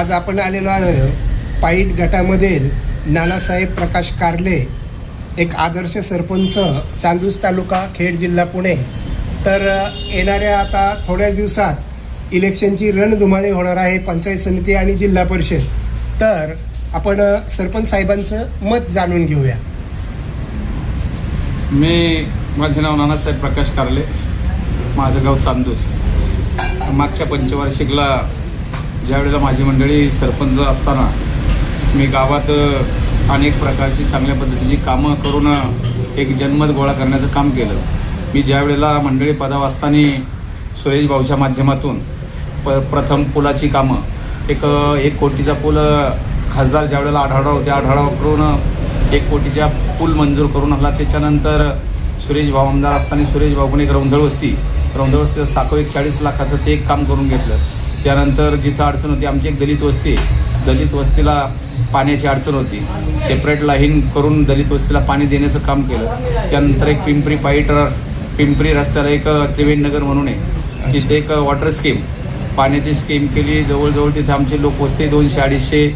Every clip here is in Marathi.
आज आपण आलेलो आहे पाईट गटामधील नानासाहेब प्रकाश कारले एक आदर्श सरपंच चांदूस तालुका खेड जिल्हा पुणे. तर येणाऱ्या आता थोड्याच दिवसात इलेक्शनची रणधुमाळी होणार आहे पंचायत समिती आणि जिल्हा परिषद. तर आपण सरपंच साहेबांचं मत जाणून घेऊया. मी माझे नाव नानासाहेब प्रकाश कारले. माझं गाव चांदूस. मागच्या पंचवार्षिकला ज्यावेळेला माझी मंडळी सरपंच असताना मी गावात अनेक प्रकारची चांगल्या पद्धतीची कामं करून एक जनमत गोळा करण्याचं काम केलं. मी ज्यावेळेला मंडळी पदावर असताना सुरेश भाऊच्या माध्यमातून प प्रथम पुलाची कामं एक एक कोटीचा पूल खासदार ज्यावेळेला आढावा होते आढावा करून एक कोटीचा पूल मंजूर करून आला त्याच्यानंतर सुरेश भाऊ आमदार असताना सुरेश भाऊने एक रौंधळ वस्ती रौंधळ वस्तीचं साखो एक चाळीस लाखाचं ते एक काम करून घेतलं. त्यानंतर जिथं अडचण होती आमची एक दलित वस्ती. दलित वस्तीला पाण्याची अडचण होती. सेपरेट लाईन करून दलित वस्तीला पाणी देण्याचं काम केलं. त्यानंतर एक पिंपरी पाईट रस पिंपरी रस्त्याला एक त्रिवेणी नगर म्हणून आहे. तिथे एक वॉटर स्कीम पाण्याची स्कीम केली. जवळजवळ तिथे आमची लोकवस्ती दोनशे अडीचशे.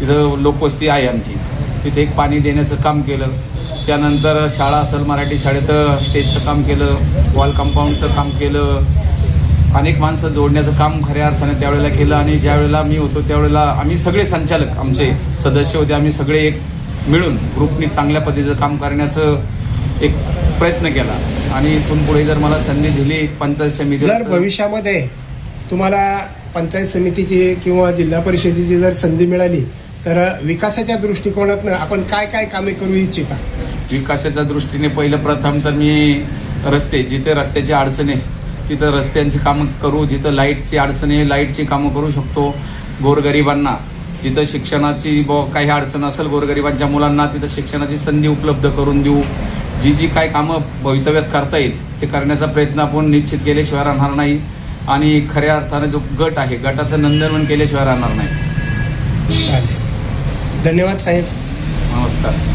तिथं लोकवस्ती आहे आमची. तिथे एक पाणी देण्याचं काम केलं. त्यानंतर शाळा असेल मराठी शाळेत स्टेजचं काम केलं. वॉल कंपाऊंडचं काम केलं. अनेक माणसं जोडण्याचं काम खऱ्या अर्थाने त्यावेळेला केलं आणि ज्यावेळेला मी होतो त्यावेळेला आम्ही सगळे संचालक आमचे सदस्य होते आम्ही सगळे एक मिळून ग्रुपनी चांगल्या पद्धतीचं काम करण्याचं एक प्रयत्न केला. आणि इथून पुढे जर मला संधी दिली पंचायत समिती जर भविष्यामध्ये तुम्हाला पंचायत समितीची किंवा जिल्हा परिषदेची जर संधी मिळाली तर विकासाच्या दृष्टिकोनातनं आपण काय काय कामे करू इच्छिता? विकासाच्या दृष्टीने पहिलं प्रथम तर मी रस्ते जिथे रस्त्याची अडचण आहे तिथं रस्त्यांची कामं करू जिथं लाईटची अडचण आहे लाईटची कामं करू शकतो गोरगरिबांना. जिथं शिक्षणाची ब काही अडचण असेल गोरगरिबांच्या मुलांना तिथं शिक्षणाची संधी उपलब्ध करून देऊ. जी जी काय कामं भवितव्यात करता येईल ते करण्याचा प्रयत्न आपण निश्चित केल्याशिवाय राहणार नाही. आणि खऱ्या अर्थाने जो गट आहे गटाचं नंदनवन केल्याशिवाय राहणार नाही. धन्यवाद साहेब. नमस्कार.